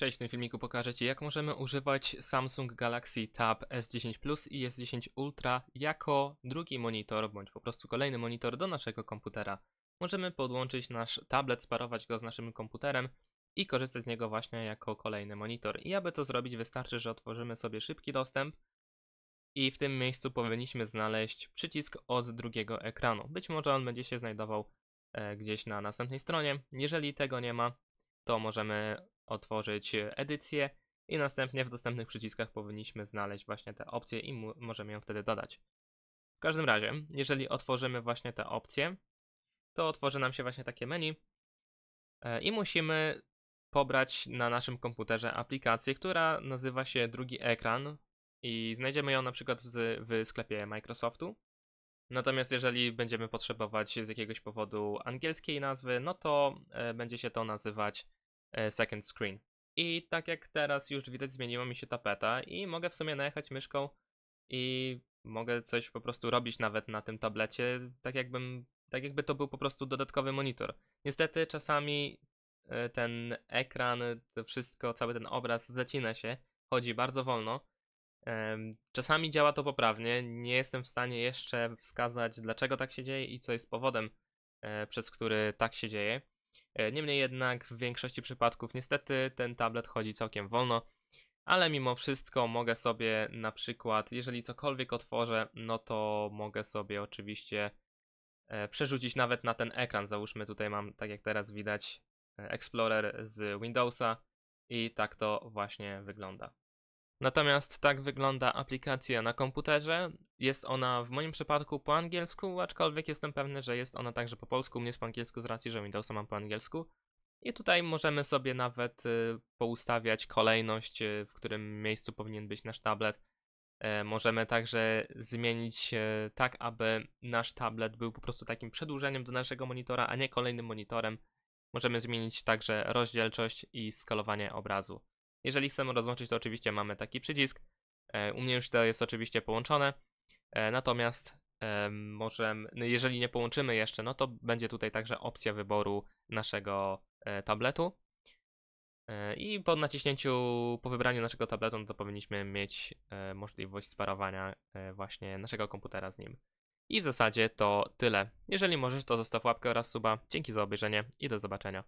Cześć, w tym filmiku pokażę Ci, jak możemy używać Samsung Galaxy Tab S10 Plus i S10 Ultra jako drugi monitor, bądź po prostu kolejny monitor do naszego komputera. Możemy podłączyć nasz tablet, sparować go z naszym komputerem i korzystać z niego właśnie jako kolejny monitor. I aby to zrobić, wystarczy, że otworzymy sobie szybki dostęp i w tym miejscu powinniśmy znaleźć przycisk od drugiego ekranu. Być może on będzie się znajdował e, gdzieś na następnej stronie. Jeżeli tego nie ma, to możemy otworzyć edycję i następnie w dostępnych przyciskach powinniśmy znaleźć właśnie te opcje i możemy ją wtedy dodać. W każdym razie, jeżeli otworzymy właśnie te opcje, to otworzy nam się właśnie takie menu e, i musimy pobrać na naszym komputerze aplikację, która nazywa się drugi ekran i znajdziemy ją na przykład w, w sklepie Microsoftu. Natomiast jeżeli będziemy potrzebować z jakiegoś powodu angielskiej nazwy, no to e, będzie się to nazywać second screen. I tak jak teraz już widać, zmieniła mi się tapeta i mogę w sumie najechać myszką i mogę coś po prostu robić nawet na tym tablecie, tak jakbym, tak jakby to był po prostu dodatkowy monitor. Niestety czasami e, ten ekran, to wszystko, cały ten obraz zacina się, chodzi bardzo wolno. Czasami działa to poprawnie, nie jestem w stanie jeszcze wskazać dlaczego tak się dzieje i co jest powodem, e, przez który tak się dzieje. E, Niemniej jednak w większości przypadków niestety ten tablet chodzi całkiem wolno, ale mimo wszystko mogę sobie na przykład, jeżeli cokolwiek otworzę, no to mogę sobie oczywiście e, przerzucić nawet na ten ekran. Załóżmy tutaj mam, tak jak teraz widać, e, Explorer z Windowsa i tak to właśnie wygląda. Natomiast tak wygląda aplikacja na komputerze. Jest ona w moim przypadku po angielsku, aczkolwiek jestem pewny, że jest ona także po polsku. U mnie jest po angielsku z racji, że Windowsa mam po angielsku. I tutaj możemy sobie nawet y, poustawiać kolejność, y, w którym miejscu powinien być nasz tablet. E, Możemy także zmienić tak, aby nasz tablet był po prostu takim przedłużeniem do naszego monitora, a nie kolejnym monitorem. Możemy zmienić także rozdzielczość i skalowanie obrazu. Jeżeli chcemy rozłączyć, to oczywiście mamy taki przycisk. E, U mnie już to jest oczywiście połączone. E, Natomiast em, możemy, no jeżeli nie połączymy jeszcze, no to będzie tutaj także opcja wyboru naszego e, tabletu. E, I po naciśnięciu, po wybraniu naszego tabletu, no to powinniśmy mieć e, możliwość sparowania e, właśnie naszego komputera z nim. I w zasadzie to tyle. Jeżeli możesz, to zostaw łapkę oraz suba. Dzięki za obejrzenie i do zobaczenia.